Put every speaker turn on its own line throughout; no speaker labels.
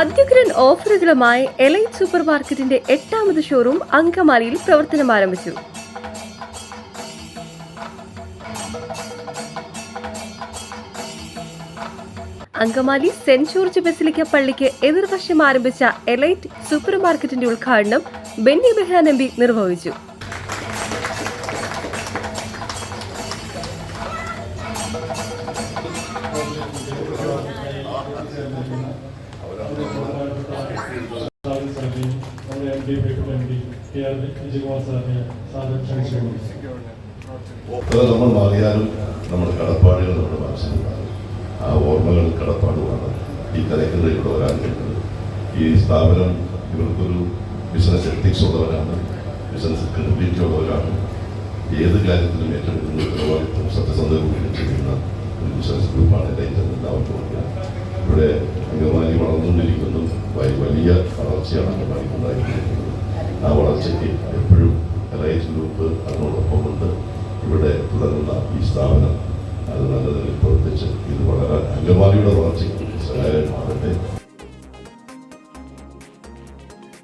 അത്യുഗ്രൻ ഓഫറുകളുമായി elite super മാർക്കറ്റിന്റെ എട്ടാമത് showroom അങ്കമാലിയിൽ പ്രവർത്തനം ആരംഭിച്ചു. അങ്കമാലി സെന്റ് ജോർജ് ബസിലിക്ക പള്ളിക്ക് എതിർവശം ആരംഭിച്ച എലൈറ്റ് സൂപ്പർ മാർക്കറ്റിന്റെ ഉദ്ഘാടനം ബെന്നി ബെഹ്റാൻ എംപി നിർവഹിച്ചു.
നമ്മൾ മാറിയാലും നമ്മുടെ കടപ്പാടുകൾ നമ്മുടെ മനസ്സിലുണ്ടാകും ആ ഓർമ്മകൾ കടപ്പാടുമാണ് ഈ കലയ്ക്കത് ഇവിടെ വരാൻ കഴിഞ്ഞത് ഈ സ്ഥാപനം ഇവർക്കൊരു ബിസിനസ് എത്തിക്സ് ഉള്ളവരാണ് ബിസിനസ് ക്രെഡിബിലിറ്റി ഉള്ളവരാണ്. ഏത് കാര്യത്തിലും ഏറ്റെടുക്കുന്ന ഉത്തരവാദിത്വം സത്യസന്ധതയോടെ ചെയ്യുന്ന ഒരു ബിസിനസ് ഗ്രൂപ്പാണ് എന്റെ അവർക്ക് ഇവിടെ അംഗൻവാടി വളർന്നുകൊണ്ടിരിക്കുന്നു വലിയ വളർച്ചയാണ് അംഗൻവാടി ഉണ്ടായിരിക്കുന്നത് ആ വളർച്ചയ്ക്ക് എപ്പോഴും റൈറ്റ് ഗ്രൂപ്പ് അതിനോടൊപ്പമുണ്ട്. ഇവിടെ തുടങ്ങുന്ന ഈ സ്ഥാപനം അത് നല്ല നിലയിൽ പ്രവർത്തിച്ച് ഇത് വളരെ അംഗൻവാടിയുടെ വളർച്ചയ്ക്ക് സഹായമാകട്ടെ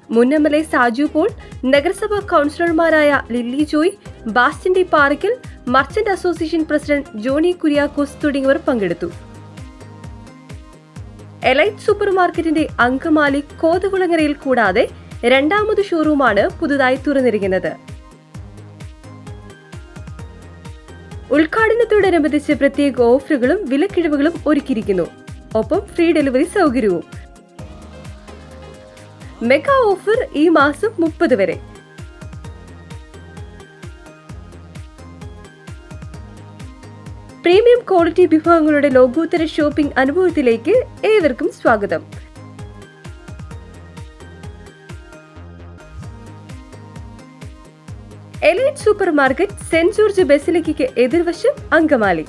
മുൻ M L A Saju Paul നഗരസഭാ കൗൺസിലർമാരായ Lilly Joy Bastin Paraykkal merchant association president Johny Kuriakose തുടങ്ങിയവർ പങ്കെടുത്തു. എലൈറ്റ് സൂപ്പർ മാർക്കറ്റിന്റെ അങ്കമാലി കോതകുളങ്ങരയിൽ കൂടാതെ രണ്ടാമത് ഷോറൂമാണ് പുതുതായി തുറന്നിരിക്കുന്നത്. ഉദ്ഘാടനത്തോടനുബന്ധിച്ച് പ്രത്യേക ഓഫറുകളും വിലക്കിഴിവുകളും ഒരുക്കിയിരിക്കുന്നു. ഒപ്പം ഫ്രീ ഡെലിവറി സൗകര്യവും. മെഗാ ഓഫർ ഈ മാസം മുപ്പത് വരെ. പ്രീമിയം ക്വാളിറ്റി വിഭവങ്ങളുടെ ലോകോത്തര ഷോപ്പിംഗ് അനുഭവത്തിലേക്ക് ഏവർക്കും സ്വാഗതം. Elite super market saint George ബെസിലിക്കയ്ക്ക് എതിർവശം അങ്കമാലി.